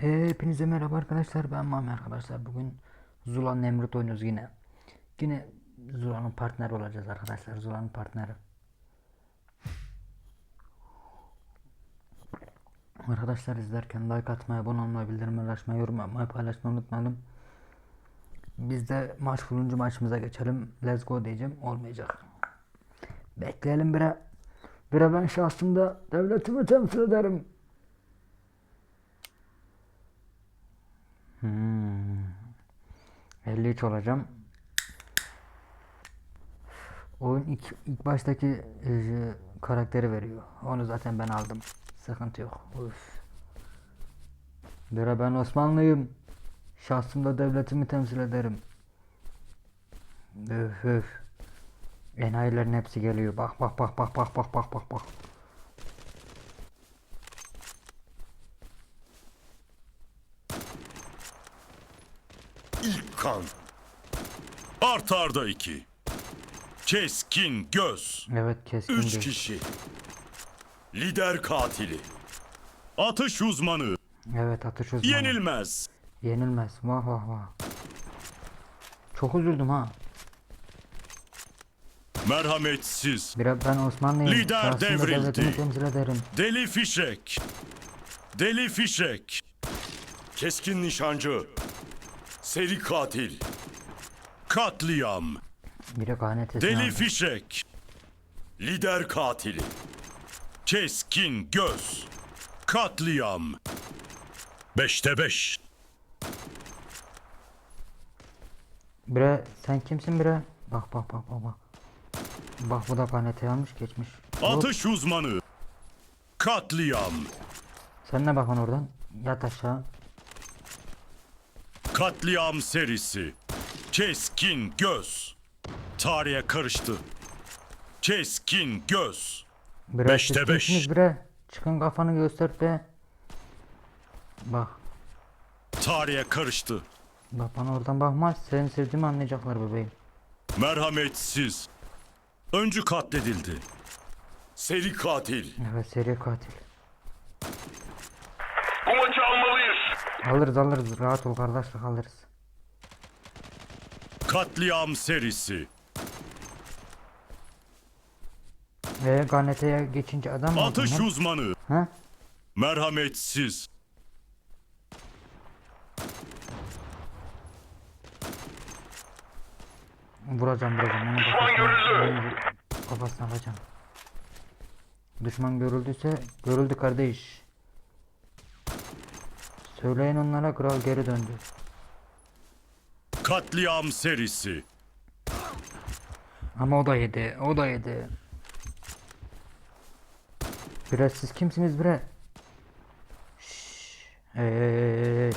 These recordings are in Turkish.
Hepinize merhaba arkadaşlar ben Mami arkadaşlar. Bugün Zula Nemrut oynuyoruz yine. Yine Zula'nın partneri olacağız arkadaşlar Zula'nın partneri. Arkadaşlar izlerken like atmayı, abone olmayı, bildirimleri açmayı, yorum yapmayı, paylaşmayı unutmayalım. Biz de maç bulunca maçımıza geçelim. Let's go diyeceğim. Olmayacak. Bekleyelim bire. Bire ben şahsımda devletimi temsil ederim Hmm. 53 olacağım. Oyun ilk, ilk baştaki e, karakteri veriyor. Onu zaten ben aldım. Sıkıntı yok. Üf. Bira ben Osmanlıyım. Şahsımda devletimi temsil ederim. Öf öf. Enayilerin hepsi geliyor. Bak bak bak bak bak bak bak bak bak. Kan. Art arda iki. Keskin göz. Evet keskin Üç göz. kişi. Lider katili. Atış uzmanı. Evet atış uzmanı. Yenilmez. Yenilmez. Vah vah vah. Çok üzüldüm ha. Merhametsiz. Bir ben Osmanlıyım. Lider Şahsımda devrildi. temsil ederim. Deli fişek. Deli fişek. Keskin nişancı. Seri katil. Katliam. Biri Deli fişek. Lider katili. Keskin göz. Katliam. Beşte beş. Bre sen kimsin bre? Bak bak bak bak bak. Bak bu da kanete almış geçmiş. Hop, Atış uzmanı. Katliam. sen ne bakın oradan? Yat aşağı. Katliam serisi. Keskin göz. Tarihe karıştı. Keskin göz. Bre Beşte beş. bre? Çıkın kafanı göster be. Bak. Tarihe karıştı. Bak bana oradan bakmaz. Seni sevdiğimi anlayacaklar bebeğim. Merhametsiz. Öncü katledildi. Seri katil. Evet seri katil. Bu maçı almalıyız. Alırız alırız. Rahat ol kardeşlik alırız. Katliam serisi. Ve kaneteye geçince adam mı oldun Atış lan? uzmanı. Ha? Merhametsiz. Vuracağım vuracağım. Onu Düşman görüldü. Kafasına alacağım. Düşman görüldüyse görüldü kardeş. Söyleyin onlara kral geri döndü. Katliam serisi. Ama o da yedi. O da yedi. Biraz siz kimsiniz bre? Şşş. Hey.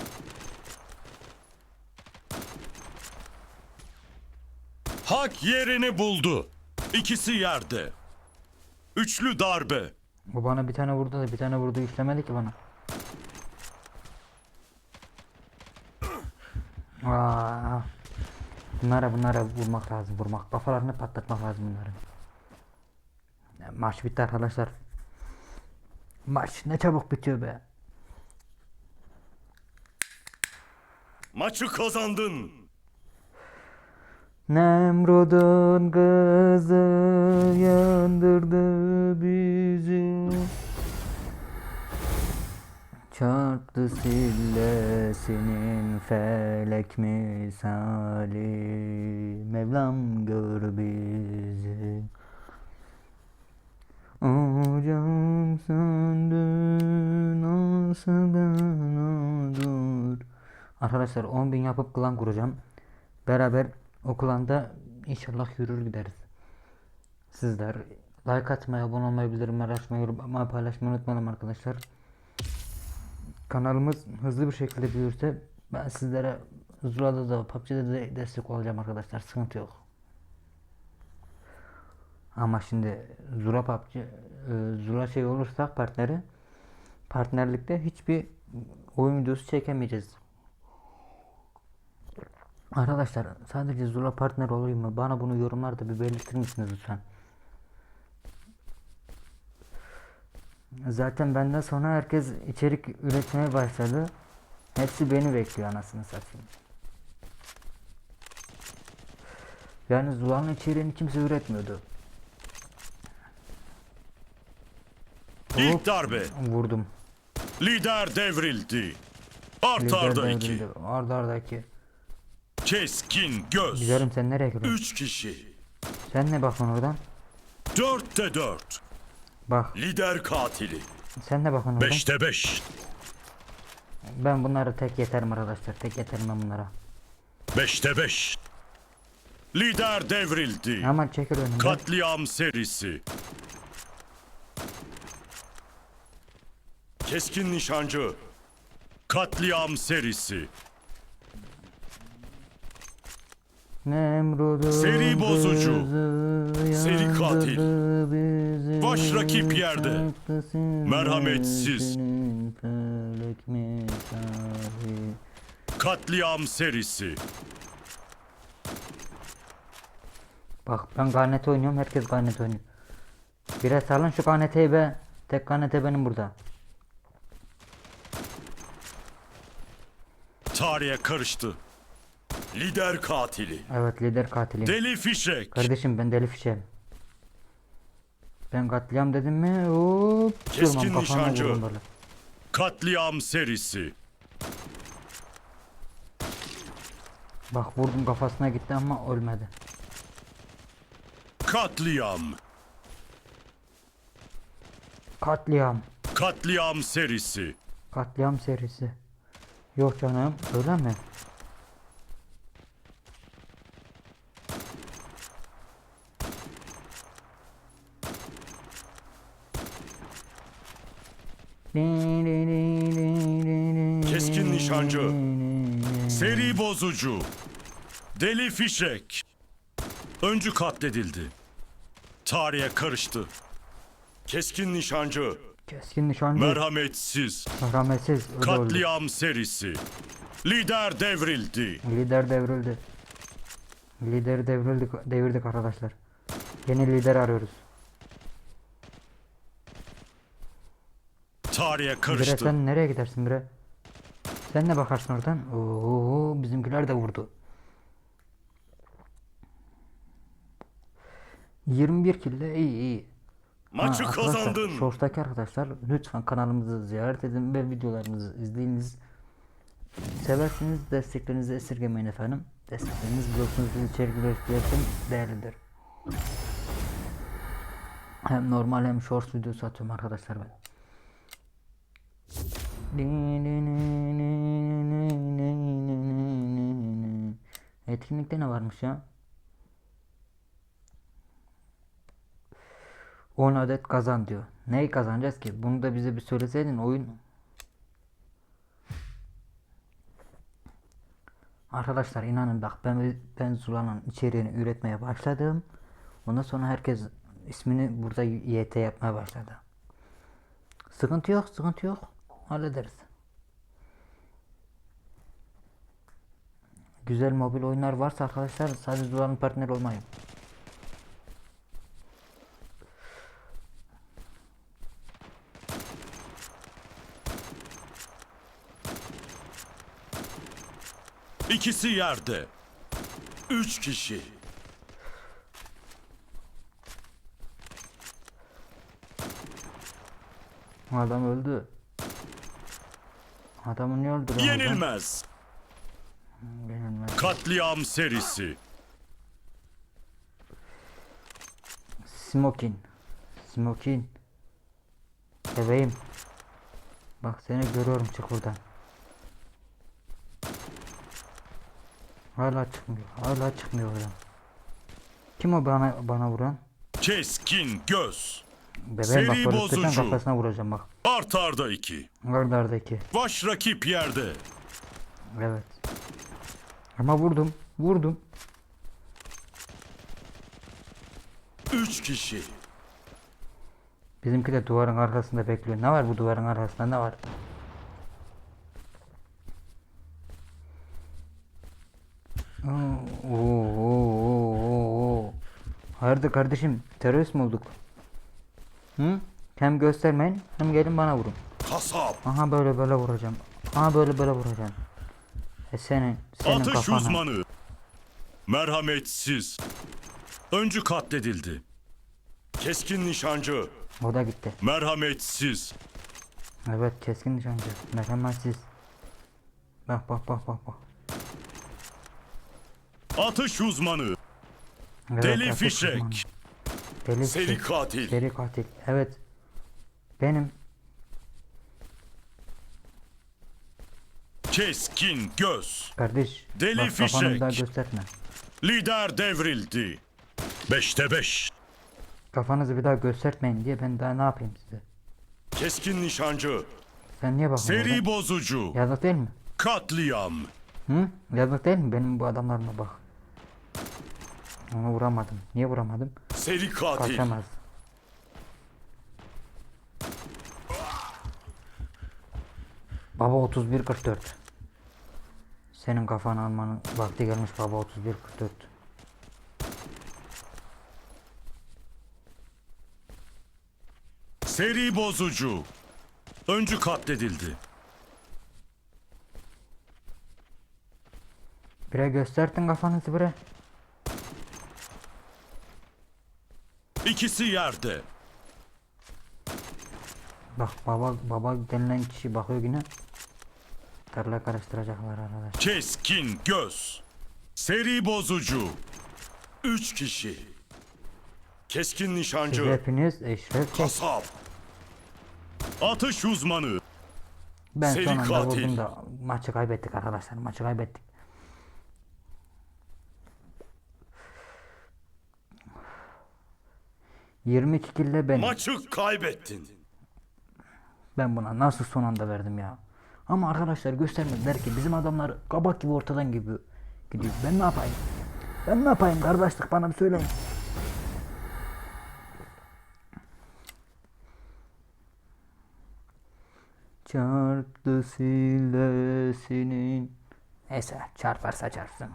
Hak yerini buldu. İkisi yerde. Üçlü darbe. Bu bana bir tane vurdu da bir tane vurdu işlemedi ki bana. Aa, bunlara bunlara vurmak lazım vurmak. Kafalarını patlatmak lazım bunların. Maç bitti arkadaşlar. Maç ne çabuk bitiyor be. Maçı kazandın. Nemrud'un kızı yandırdı bizi Çarptı sillesinin felek misali Mevlam gör bizi Ocağım söndü nasıl bana dur Arkadaşlar 10.000 yapıp klan kuracağım Beraber o klanda inşallah yürür gideriz. Sizler like atmayı, abone olmayı, bildirimleri açmayı, paylaşmayı unutmayalım arkadaşlar. Kanalımız hızlı bir şekilde büyürse ben sizlere Zula'da da PUBG'de de destek olacağım arkadaşlar. Sıkıntı yok. Ama şimdi Zula PUBG, e, Zula şey olursak partneri partnerlikte hiçbir oyun videosu çekemeyeceğiz. Arkadaşlar sadece Zula partner olayım mı? Bana bunu yorumlarda bir belirtir misiniz lütfen? Zaten benden sonra herkes içerik üretmeye başladı. Hepsi beni bekliyor anasını satayım. Yani Zula'nın içeriğini kimse üretmiyordu. İlk darbe. Vurdum. Lider devrildi. Art arda iki. devrildi. Arda ardaki. Keskin göz. Güzelim sen nereye gidiyorsun? Üç kişi. Sen ne bakıyorsun oradan? Dörtte dört. Bak Lider katili. sen ne bakıyorsun oradan? Beşte beş. Ben bunları tek yeterim arkadaşlar. Tek yeterim ben bunlara. Beşte beş. Lider devrildi. Aman çekil önümden. Katliam serisi. Keskin nişancı. Katliam serisi. Seri bozucu. Seri katil. Baş rakip yerde. Merhametsiz. Katliam serisi. Bak ben garnet oynuyorum herkes garnet oynuyor. Biraz salın şu garneteyi be. Tek garnete benim burada. Tarihe karıştı. Lider katili. Evet lider katilim. Deli fişek. Kardeşim ben deli fişeğim. Ben katliam dedim mi hop Keskin durmam, kafana nişancı. vururum böyle. Katliam serisi. Bak vurdum kafasına gitti ama ölmedi. Katliam. Katliam. Katliam serisi. Katliam serisi. Yok canım öyle mi? Keskin nişancı. Seri bozucu. Deli fişek. Öncü katledildi. Tarihe karıştı. Keskin nişancı. Keskin nişancı. Merhametsiz. Merhametsiz. öyle. Katliam serisi. Lider devrildi. Lider devrildi. Lideri devrildik, devirdik arkadaşlar. Yeni lider arıyoruz. Tarihe Bire karıştı. sen nereye gidersin bire? Sen ne bakarsın oradan? Oo bizimkiler de vurdu. 21 kille iyi iyi. Maçı kazandın. Shorts'taki arkadaşlar lütfen kanalımızı ziyaret edin ve videolarımızı izleyiniz. Seversiniz desteklerinizi esirgemeyin efendim. Destekleriniz biliyorsunuz biz içerik üretirken değerlidir. Hem normal hem shorts videosu atıyorum arkadaşlar ben. Etkinlikte ne varmış ya? 10 adet kazan diyor. Neyi kazanacağız ki? Bunu da bize bir söyleseydin oyun. Arkadaşlar inanın bak ben ben Zula'nın içeriğini üretmeye başladım. Ondan sonra herkes ismini burada YT yapmaya başladı. Sıkıntı yok, sıkıntı yok. Hallederiz. Güzel mobil oyunlar varsa arkadaşlar sadece Zula'nın partneri olmayın. İkisi yerde. Üç kişi. Adam öldü. Adamı niye? Yenilmez. Yenilmez. Katliam serisi. Smokin. Smokin. Bebeğim. Bak seni görüyorum çık buradan. Hala çıkmıyor. Hala çıkmıyor oradan. Kim o bana bana vuran? Keskin göz. Bebeğim Seri bak böyle tutacağım bozucu. kafasına vuracağım bak. Art arda iki. Gardardaki. Baş rakip yerde. Evet. Ama vurdum. Vurdum. Üç kişi. Bizimki de duvarın arkasında bekliyor. Ne var bu duvarın arkasında ne var? Oo, oo, oo, oo, oo. Hayırdır kardeşim terörist mi olduk? Hı? Hem göstermeyin hem gelin bana vurun. Kasap. Aha böyle böyle vuracağım. Aa böyle böyle vuracaksın. E senin, senin Atış kafana. uzmanı. Merhametsiz. Öncü katledildi. Keskin nişancı. O da gitti. Merhametsiz. Evet keskin nişancı. Merhametsiz. Bak bak bak bak bak. Atış uzmanı. Evet, Deli atış fişek. uzmanı. Deli Seri katil. Seri katil. Evet. Benim. Keskin göz. Kardeş. Deli bak, fişek. daha gösterme. Lider devrildi. Beşte beş. Kafanızı bir daha göstermeyin diye ben daha ne yapayım size? Keskin nişancı. Sen niye bakıyorsun? Seri oradan? bozucu. Yazık değil mi? Katliam. Hı? Yazık değil mi benim bu adamlarıma bak. Onu vuramadım. Niye vuramadım? Seri katil. Kaçamaz. Baba 31 44. Senin kafanı almanın vakti gelmiş baba 31 44. Seri bozucu. Öncü katledildi. Bire gösterdin kafanızı bre. İkisi yerde. Bak baba baba denilen kişi bakıyor yine. Tarla karıştıracaklar arkadaş. Keskin göz. Seri bozucu. Üç kişi. Keskin Siz nişancı. hepiniz eşref. Kasap. Atış uzmanı. Ben seri son anda katil. vurdum da maçı kaybettik arkadaşlar. Maçı kaybettik. Yirmi kille ben. Maçı kaybettin. Ben buna nasıl son anda verdim ya. Ama arkadaşlar göstermediler ki bizim adamlar kabak gibi ortadan gibi gidiyor. Ben ne yapayım? Ben ne yapayım kardeşlik bana bir söyleyin. Çarptı silesinin. Neyse çarparsa çarpsın.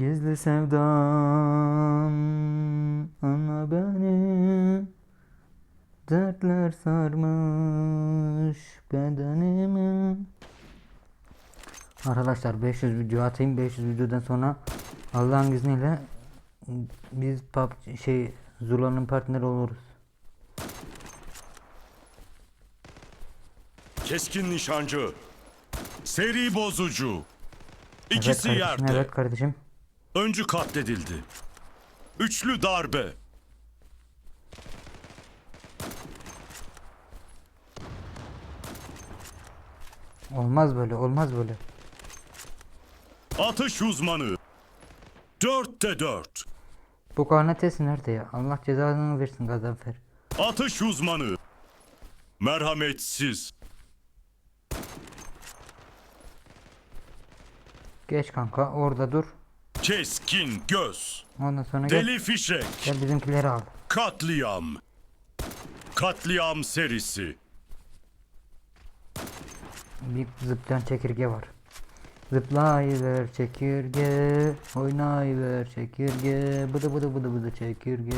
Gizli sevdam ana beni Dertler sarmış bedenimi Arkadaşlar 500 video atayım 500 videodan sonra Allah'ın izniyle biz PUBG şey Zula'nın partneri oluruz. Keskin nişancı. Seri bozucu. Evet İkisi kardeşim, yerde. evet kardeşim. Öncü katledildi. Üçlü darbe. Olmaz böyle, olmaz böyle. Atış uzmanı. Dörtte dört. Bu karnetesi nerede ya? Allah cezasını versin Gazanfer. Atış uzmanı. Merhametsiz. Geç kanka, orada dur. Keskin göz. Ondan sonra gel, Deli fişek. gel bizimkileri al. Katliam. Katliam serisi. Bir zıplayan çekirge var. Zıplayıver çekirge, oynayıver çekirge, bıdı bıdı bıdı bıdı çekirge.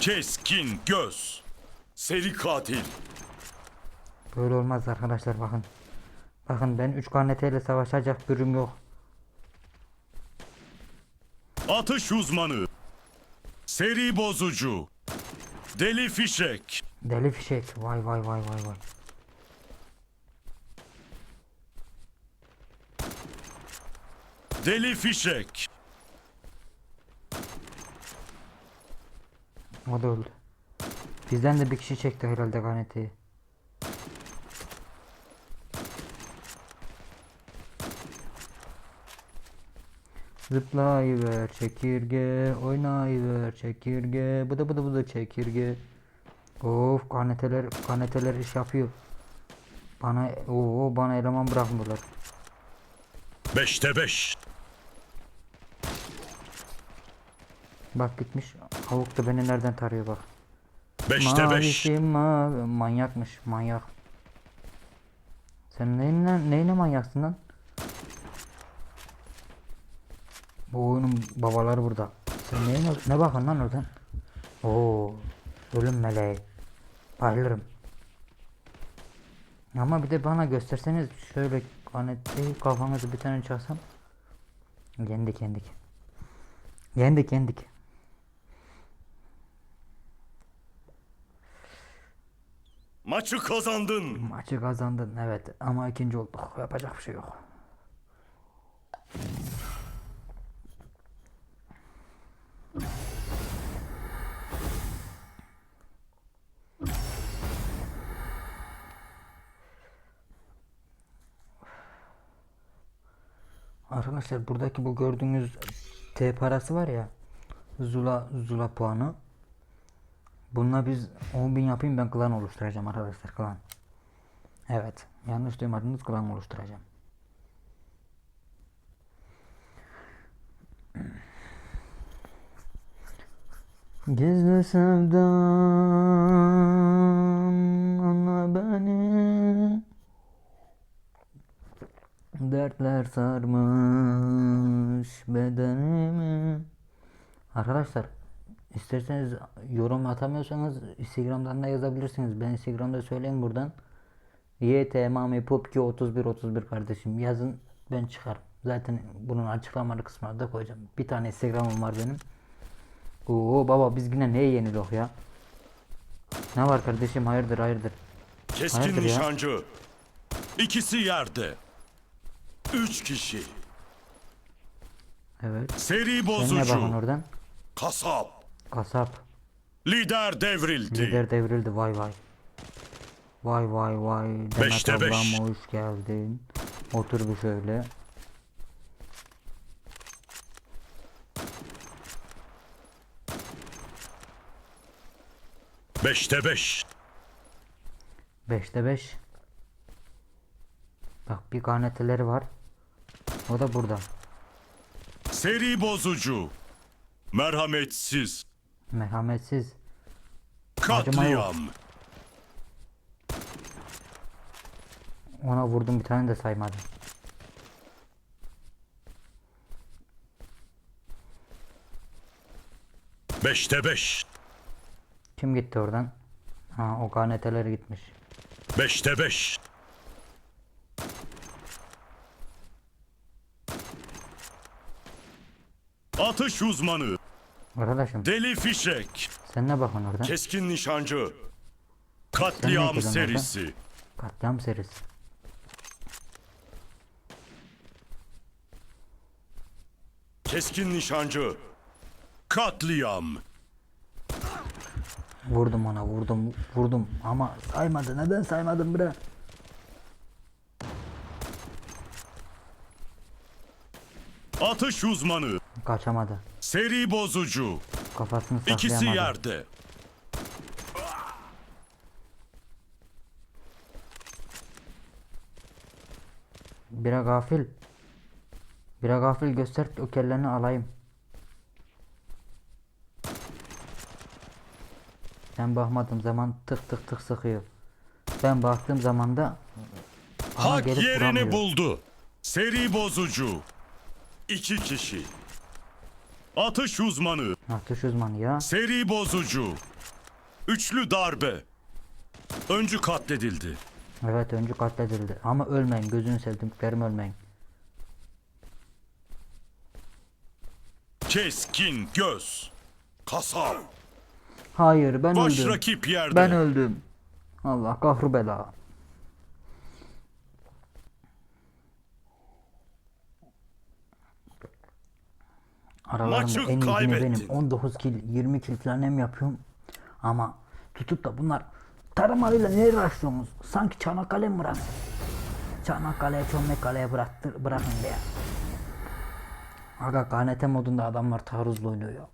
Keskin göz. Seri katil. Böyle olmaz arkadaşlar bakın. Bakın ben 3 karneteyle savaşacak gücüm yok. Atış uzmanı. Seri bozucu. Deli fişek. Deli fişek. Vay vay vay vay vay. Deli fişek. O da öldü. Bizden de bir kişi çekti herhalde karneteyi. Zıplayıver çekirge, oynayıver çekirge, bıdı bıdı bıdı çekirge. Of karneteler, karneteler iş yapıyor. Bana, o bana eleman bırakmıyorlar. Beşte beş. Bak gitmiş, avuk da beni nereden tarıyor bak. Beşte beş. Mavi, manyakmış, manyak. Sen neyine, neyine manyaksın lan? Bu oyunun babaları burada. Sen neyine, ne bakın lan oradan? Oo. Ölüm meleği. Bayılırım. Ama bir de bana gösterseniz şöyle hani kafanızı bir tane çalsam. Yendik yendik. Yendik yendik. Maçı kazandın. Maçı kazandın evet ama ikinci olduk. Yapacak bir şey yok. Arkadaşlar buradaki bu gördüğünüz T parası var ya Zula Zula puanı Bununla biz 10.000 yapayım ben klan oluşturacağım arkadaşlar klan. Evet. Yanlış duymadınız klan oluşturacağım. Gizli sevdan anla beni Dertler sarmış bedenimi Arkadaşlar isterseniz yorum atamıyorsanız Instagram'dan da yazabilirsiniz. Ben Instagram'da söyleyeyim buradan. YT Mami Popki 31 31 kardeşim yazın ben çıkarım. Zaten bunun açıklamalı kısmına da koyacağım. Bir tane Instagram'ım var benim. Oo baba biz yine neye yeniliyor ya? Ne var kardeşim hayırdır hayırdır. Keskin Hayırdır ya? nişancı. İkisi yerde. Üç kişi. Evet. Seri Sen ne bozucu. bakın oradan? Kasap. Kasap. Lider devrildi. Lider devrildi vay vay. Vay vay vay. Demet Beşte beş. hoş geldin. Otur bir şöyle. Beşte beş. 5'te 5. Bak bir kaneteleri var. O da burada. Seri bozucu. Merhametsiz. Merhametsiz. Katliam. Ona vurdum bir tane de saymadı. Beşte beş. Kim gitti oradan? Ha o kaneteleri gitmiş. Beşte beş. Atış uzmanı. Arkadaşım Deli fişek. sen ne bakın oradan? Keskin nişancı. Katliam yapıyorsun orada? serisi. Katliam serisi. Keskin nişancı. Katliam. Vurdum ona vurdum vurdum ama saymadı. Neden saymadın bre? Atış uzmanı. Kaçamadı. Seri bozucu. Kafasını saklayamadı. İkisi yerde. Bira gafil. Bira gafil göster o kelleni alayım. Ben bakmadığım zaman tık tık tık sıkıyor. Ben baktığım zaman da Hak yerini vuramıyor. buldu. Seri bozucu. İki kişi. Atış uzmanı. Atış uzmanı ya. Seri bozucu. Üçlü darbe. Öncü katledildi. Evet öncü katledildi. Ama ölmeyin gözünü sevdiklerim ölmeyin. Keskin göz. Kasap. Hayır ben Baş öldüm. rakip yerde. Ben öldüm. Allah kahru bela. Aralarında Maçı en iyi benim. 19 kill, 20 kill falan hem yapıyorum. Ama tutup da bunlar taramalıyla ne uğraşıyorsunuz? Sanki Çanakkale mi bırak? Çanakkale'ye, Çanakkale'ye bıraktır, bırakın be ya. Aga KNT modunda adamlar taarruzla oynuyor ya.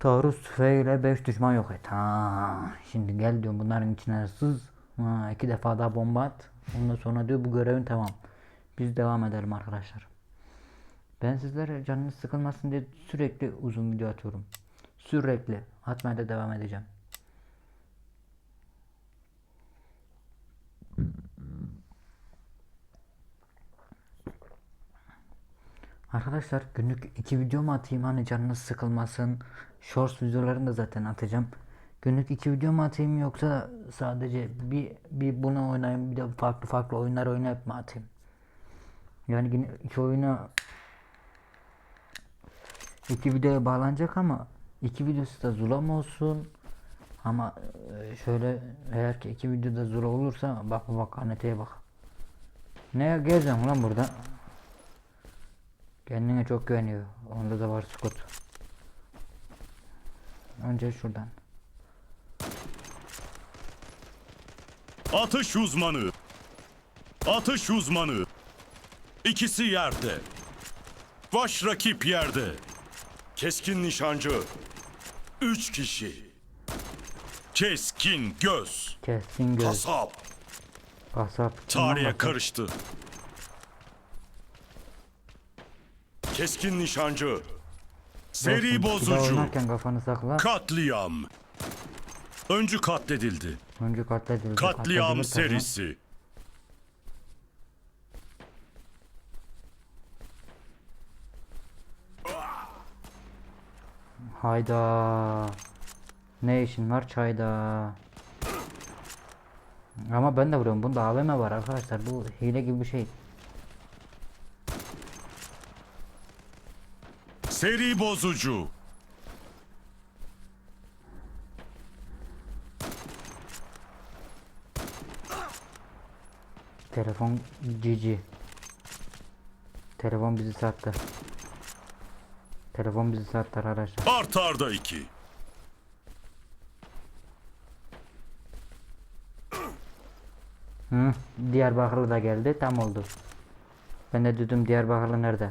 Taarruz tüfeğiyle 5 düşman yok et. Ha, şimdi gel diyorum bunların içine sız. Ha, iki defa daha bomba at. Ondan sonra diyor bu görevin tamam. Biz devam edelim arkadaşlar. Ben sizlere canınız sıkılmasın diye sürekli uzun video atıyorum. Sürekli. Atmaya da devam edeceğim. Arkadaşlar günlük iki video mu atayım hani canınız sıkılmasın. Shorts videolarını da zaten atacağım. Günlük iki video mu atayım yoksa sadece bir bir bunu oynayayım bir de farklı farklı oyunlar oynayıp mı atayım? Yani yine iki oyuna iki videoya bağlanacak ama iki videosu da Zula'm olsun. Ama e, şöyle eğer ki iki videoda Zula olursa bak bak aneteye bak. Ne gezeceğim lan burada? Kendine çok güveniyor. Onda da var Scott. Önce şuradan. Atış uzmanı. Atış uzmanı. İkisi yerde. Baş rakip yerde. Keskin nişancı. Üç kişi. Keskin göz. Keskin göz. Kasap. Kasap. Tarihe karıştı. Keskin nişancı. Seri Dostum, bozucu. kafanı sakla. Katliam. Öncü katledildi. Önce katledildi. Katliam katledildi, serisi. Hayda. Ne işin var çayda? Ama ben de vuruyorum. Bunda AVM var arkadaşlar. Bu hile gibi bir şey. Seri bozucu. Telefon cici. Telefon bizi sattı. Telefon bizi sattı arkadaşlar. Artarda iki. Hı, Diyarbakırlı da geldi. Tam oldu. Ben de dedim Diyarbakırlı nerede?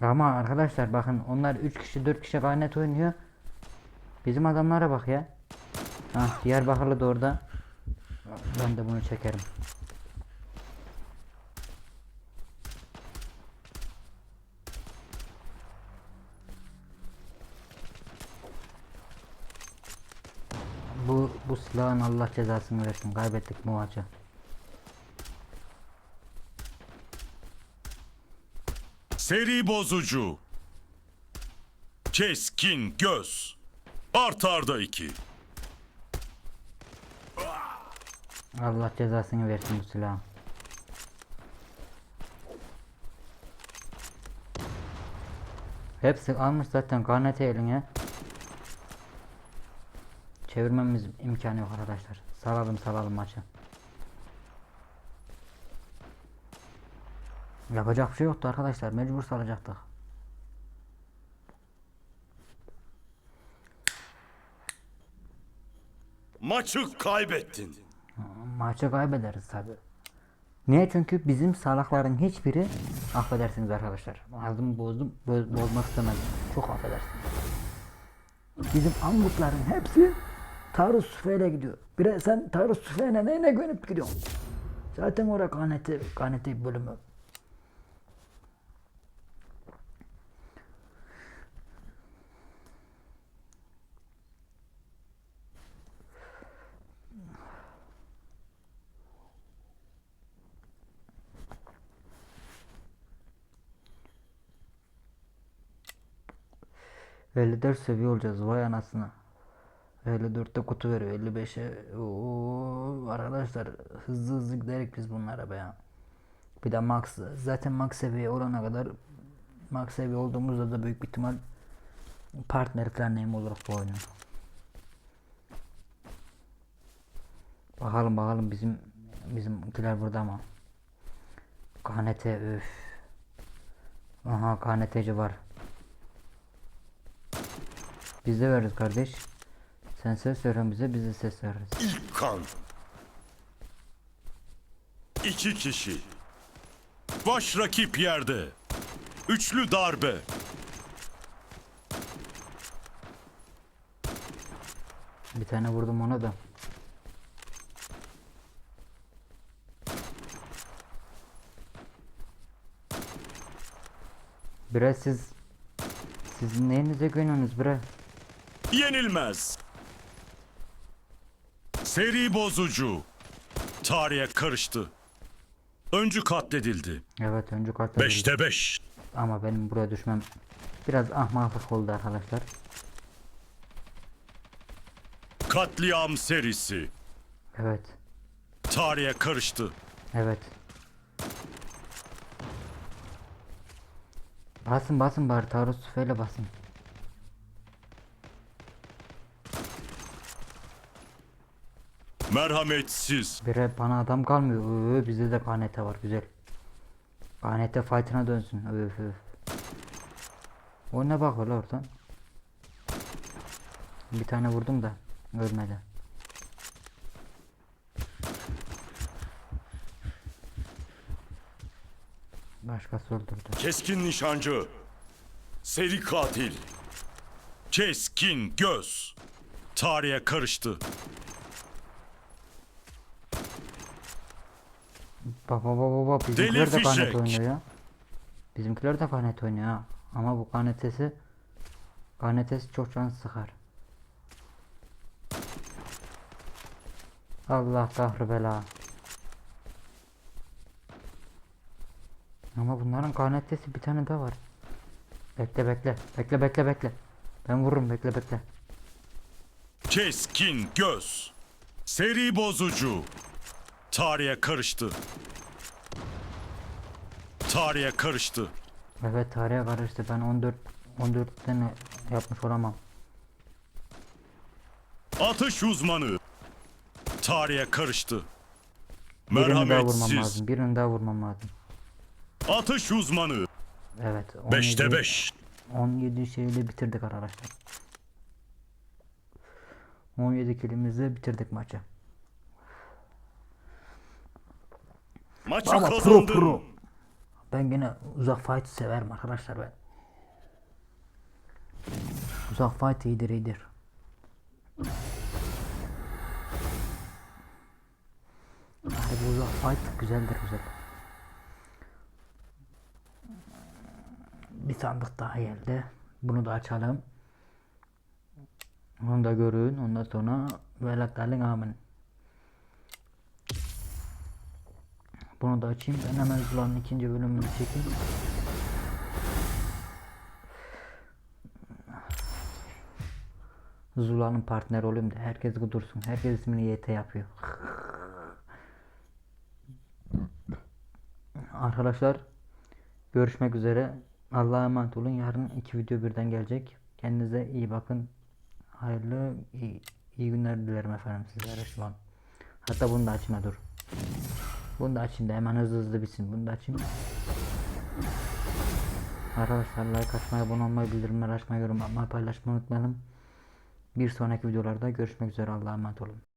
Ama arkadaşlar bakın onlar 3 kişi 4 kişi gaynet oynuyor. Bizim adamlara bak ya. Ah Diyarbakırlı da orada. Ben de bunu çekerim. Bu bu silahın Allah cezasını versin. Kaybettik maçı. Seri bozucu. Keskin göz. Artarda iki. Allah cezasını versin bu silahın. Hepsi almış zaten karneti eline. Çevirmemiz imkanı yok arkadaşlar. Salalım salalım maçı. Yapacak bir şey yoktu arkadaşlar. Mecbur salacaktık. Maçı kaybettin. Maçı kaybederiz tabi. Niye? Çünkü bizim salakların hiçbiri affedersiniz arkadaşlar. Ağzımı bozdum. Boz, bozmak istemedim. Çok affedersiniz. Bizim angutların hepsi taarruz tüfeğiyle gidiyor. Bire sen taarruz tüfeğine neyine güvenip gidiyorsun? Zaten orada kaneti, kaneti bölümü. ...54 seviye olacağız vay anasını. 54'te kutu veriyor 55'e Oo, arkadaşlar hızlı hızlı giderek biz bunlara be ya. Bir de max zaten max seviye olana kadar max seviye olduğumuzda da büyük bir ihtimal partner falan neyim olur bu oyunun. Bakalım bakalım bizim bizimkiler burada mı? KNT üf. Aha KNT'ci var. Biz de veririz kardeş. Sen ses veriyorsun bize biz de ses veririz. İlk kan. İki kişi. Baş rakip yerde. Üçlü darbe. Bir tane vurdum ona da. Biraz siz siz neyinize güveniyorsunuz bre? Yenilmez. Seri bozucu. Tarihe karıştı. Öncü katledildi. Evet önce katledildi. 5'te 5. Ama benim buraya düşmem biraz ahmaklık oldu arkadaşlar. Katliam serisi. Evet. Tarihe karıştı. Evet. Basın basın bari taarruz tüfeğiyle basın. Merhametsiz. Bire bana adam kalmıyor. Öö, bizde de KNT var güzel. KNT fight'ına dönsün. Öf öf. O ne bak öyle oradan. Bir tane vurdum da ölmedi. Başkası öldürdü. Keskin nişancı. Seri katil. Keskin göz. Tarihe karıştı. Baba baba baba bizimkiler Deli de fişek. oynuyor ya. Bizimkiler de KNT oynuyor ha. Ama bu KNT'si KNT'si çok can sıkar. Allah kahrı bela. Ama bunların KNT'si bir tane daha var. Bekle bekle. Bekle bekle bekle. Ben vururum bekle bekle. Keskin göz. Seri bozucu. Tarihe karıştı. Tarihe karıştı. Evet tarihe karıştı. Ben 14 14 tane yapmış olamam. Atış uzmanı. Tarihe karıştı. Birini daha vurmam Merhametsiz. lazım. Birini daha vurmam lazım. Atış uzmanı. Evet. 5'te 17 5. 17 şeyle bitirdik arkadaşlar. 17 kilimizle bitirdik maçı. Maçı Ama pro kazandın. pro. Ben yine uzak fight severim arkadaşlar ben. Uzak fight iyidir iyidir. Harbi uzak fight güzeldir güzel. Bir sandık daha geldi. Bunu da açalım. Onu da görün. Ondan sonra velakkalin amin. Bunu da açayım. Ben hemen Zula'nın ikinci bölümünü çekeyim. Zula'nın partner olayım da herkes kudursun. Herkes ismini YT yapıyor. Arkadaşlar görüşmek üzere. Allah'a emanet olun. Yarın iki video birden gelecek. Kendinize iyi bakın. Hayırlı iyi, iyi günler dilerim efendim sizlere şu an. Hatta bunu da açayım ha, dur. Bunu da açayım da hemen hızlı hızlı bitsin. Bunu da açayım. Arkadaşlar like atmayı, abone olmayı, bildirimler açmayı, yorum yapmayı, paylaşmayı unutmayalım. Bir sonraki videolarda görüşmek üzere. Allah'a emanet olun.